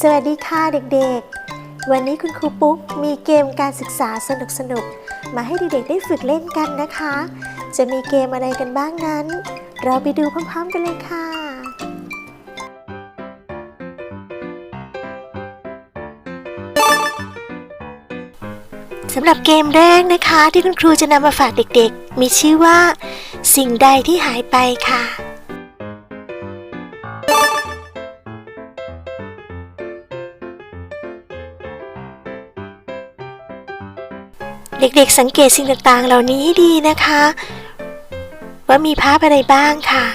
สวัสดีค่ะเด็กๆ วันนี้คุณครูปุ๊กมีเกมการศึกษาสนุกๆมาให้เด็กๆได้ฝึกเล่นกันนะคะ จะมีเกมอะไรกันบ้างนั้น เราไปดูพร้อมๆกันเลยค่ะ สำหรับเกมแรกนะคะที่คุณครูจะนำมาฝากเด็กๆ มีชื่อว่า สิ่งใดที่หายไปค่ะ เด็กๆสังเกตสิ่งต่างๆ เหล่านี้ให้ดีนะคะ ว่ามีภาพอะไรบ้างค่ะ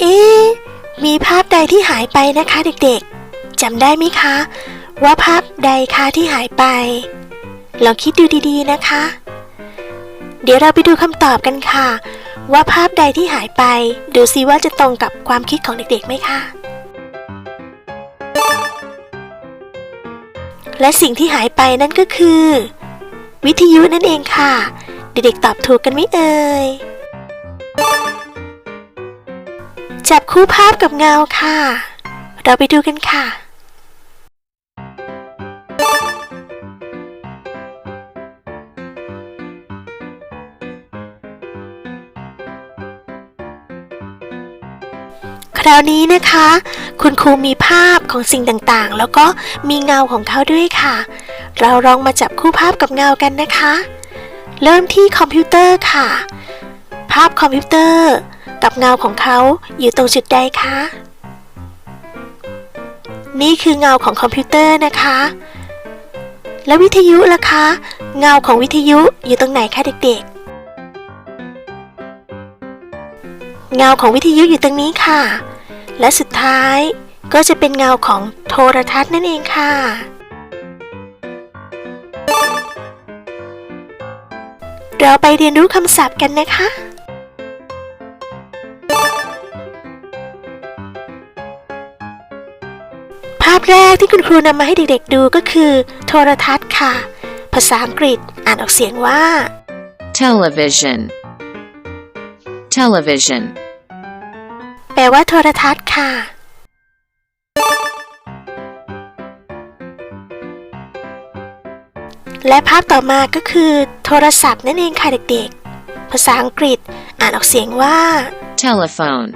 เอ๊มีภาพใดที่หายไปนะคะเด็กๆจำได้ไหมคะ ว่าภาพใดคะที่หายไป ลองคิดดูดีๆนะคะ เดี๋ยวเราไปดูคำตอบกันค่ะ ว่าภาพใดที่หายไป ดูซิว่าจะตรงกับความคิดของเด็กๆไหมคะ และสิ่งที่หายไปนั่นก็คือ วิทยุนั่นเองค่ะ เด็กๆตอบถูกกันไหมเอ่ย จับคู่ภาพกับเงาค่ะ เราไปดูกันค่ะ คราวนี้นะคะ คุณครูมีภาพของสิ่งต่างๆ แล้วก็มีเงาของเขาด้วยค่ะ เราลองมาจับคู่ภาพกับเงากันนะคะ เริ่มที่คอมพิวเตอร์ค่ะ ภาพคอมพิวเตอร์กับเงาของเขาอยู่ตรงจุดใดคะ นี่คือเงาของคอมพิวเตอร์นะคะ แล้ววิทยุล่ะคะ เงาของวิทยุอยู่ตรงไหนคะเด็กๆ เงาของวิทยุอยู่ตรงนี้ค่ะ และสุดท้ายก็จะเป็นเงาของโทรทัศน์นั่นเองค่ะ เราไปเรียนรู้คำศัพท์กันนะคะ ภาพแรกที่คุณครูนำมาให้เด็กๆดูก็คือ โทรทัศน์ค่ะ ภาษาอังกฤษอ่านออกเสียงว่า television television แปลว่าโทรทัศน์ค่ะ และภาพต่อมาก็คือโทรศัพท์นั่นเองค่ะเด็กๆ ภาษาอังกฤษอ่านออกเสียงว่า telephone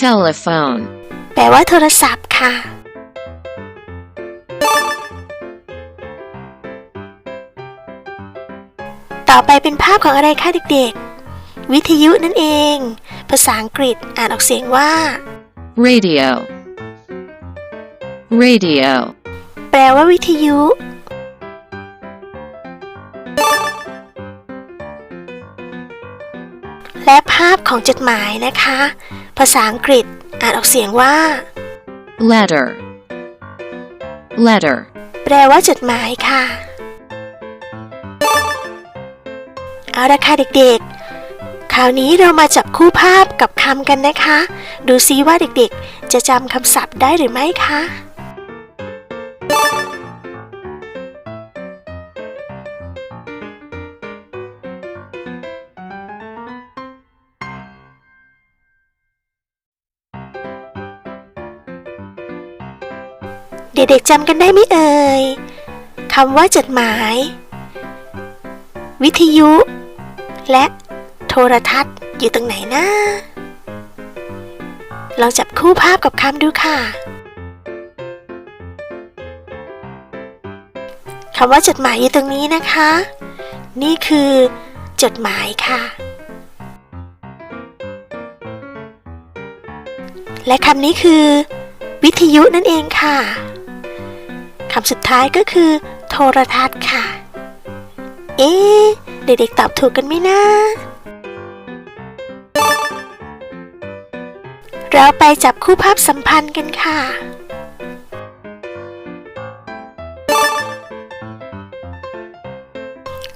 telephone แปลว่าโทรศัพท์ค่ะ ต่อไปเป็นภาพของอะไรคะเด็กๆ วิทยุนั่นเอง ภาษาอังกฤษอ่านออกเสียงว่า radio radio แปลว่าวิทยุ และภาพของจดหมายนะคะ ภาษาอังกฤษอ่านออกเสียงว่า letter letter แปลว่าจดหมายค่ะ เอาละค่ะเด็กๆ คราวนี้เรามาจับคู่ภาพกับคำกันนะคะ ดูซิว่าเด็กๆ จะจำคำศัพท์ได้หรือไม่คะเด็กๆจำกันได้ไหมเอ่ยคำว่าจดหมาย วิทยุ และ ทรทัศน์อยู่ตรงไหนนะลองจับคู่ภาพกับคำดูค่ะคำว่าจดหมายอยู่ตรงนี้นะคะ นี่คือจดหมายค่ะ และคำนี้คือ วิทยุนั่นเองค่ะคำสุดท้ายก็คือ โทรทัศน์ค่ะ เอ๊ะเด็กๆตอบถูกกันไหมนะ เราไปจับคู่ภาพสัมพันธ์กันค่ะ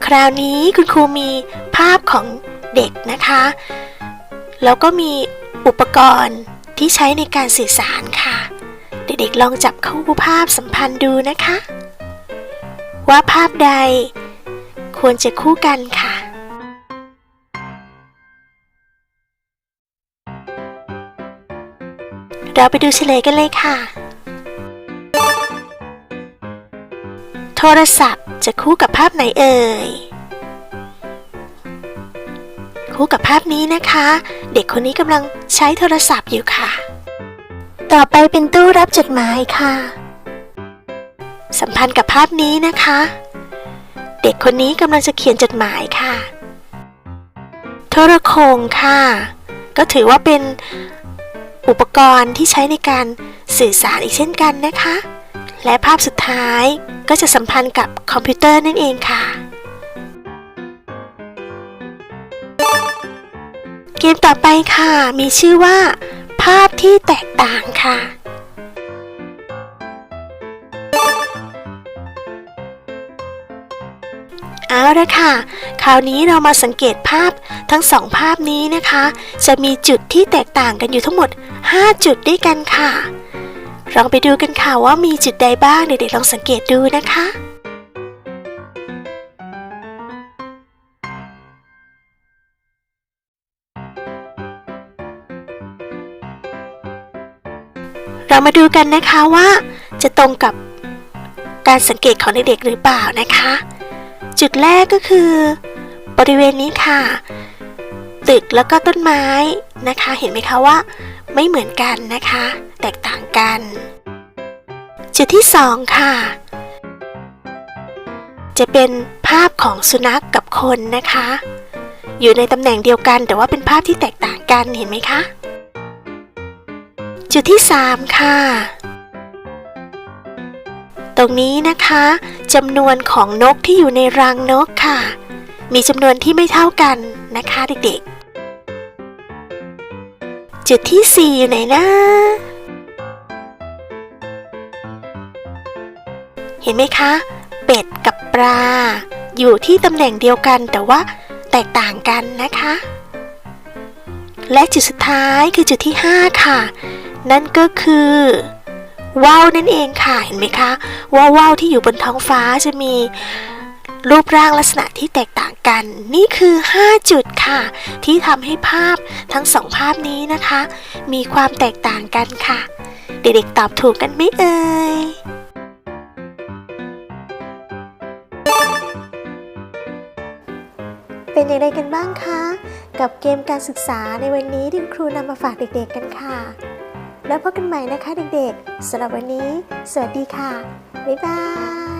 คราวนี้คุณครูมีภาพของเด็กนะคะ แล้วก็มีอุปกรณ์ที่ใช้ในการสื่อสารค่ะ เด็กๆลองจับคู่ภาพสัมพันธ์ดูนะคะ ว่าภาพใดควรจะคู่กันค่ะ เราไปดูเฉลยกันเลยค่ะ โทรศัพท์จะคู่กับภาพไหนเอ่ย คู่กับภาพนี้นะคะ เด็กคนนี้กำลังใช้โทรศัพท์อยู่ค่ะ ต่อไปเป็นตู้รับจดหมายค่ะ สัมพันธ์กับภาพนี้นะคะ เด็กคนนี้กำลังจะเขียนจดหมายค่ะ โทรโขงค่ะ ก็ถือว่าเป็น อุปกรณ์ที่ใช้ในการสื่อสารอีกเช่นกันนะคะ และภาพสุดท้ายก็จะสัมพันธ์กับคอมพิวเตอร์นั่นเองค่ะ เกมต่อไปค่ะ มีชื่อว่า ภาพที่แตกต่างค่ะเอาละค่ะ คราวนี้เรามาสังเกตภาพทั้งสองภาพนี้นะคะ จะมีจุดที่แตกต่างกันอยู่ทั้งหมด 5 จุดด้วยกันค่ะ ลองไปดูกันค่ะว่ามีจุดใดบ้างเด็กๆลองสังเกตดูนะคะเรามาดูกันนะคะว่าจะตรงกับการสังเกตของเด็กๆหรือเปล่านะคะ จุดแรกก็คือบริเวณนี้ค่ะ ตึกแล้วก็ต้นไม้นะคะ เห็นไหมคะว่า ไม่เหมือนกันนะคะ แตกต่างกัน จุดที่สองค่ะ จะเป็นภาพของสุนัขกกับคนนะคะ อยู่ในตำแหน่งเดียวกันแต่ว่าเป็นภาพที่แตกต่างกันเห็นไหมคะ จุดที่สามค่ะ ตรงนี้นะคะจำนวนของนกที่อยู่ในรังนกค่ะ มีจำนวนที่ไม่เท่ากันนะคะเด็กๆ จุดที่สี่อยู่ไหนนะ เห็นไหมคะ เป็ดกับปลา อยู่ที่ตำแหน่งเดียวกันแต่ว่าแตกต่างกันนะคะ และจุดสุดท้ายคือจุดที่ 5 ค่ะ นั่นก็คือว่าวนั่นเองค่ะ เห็นไหมคะว่าว่าวที่อยู่บนท้องฟ้าจะมี รูปร่างลักษณะที่แตกต่างกัน นี่คือ 5 จุดค่ะ ที่ทำให้ภาพทั้งสองภาพนี้นะคะ มีความแตกต่างกันค่ะ เด็กๆตอบถูกกันไหมเอ่ยเป็นอย่างไรกันบ้างคะ กับเกมการศึกษาในวันนี้ที่คุณครูนำมาฝากเด็กๆกันค่ะ แล้วพบกันใหม่นะคะเด็กๆสำหรับวันนี้ สวัสดีค่ะ บ๊ายบาย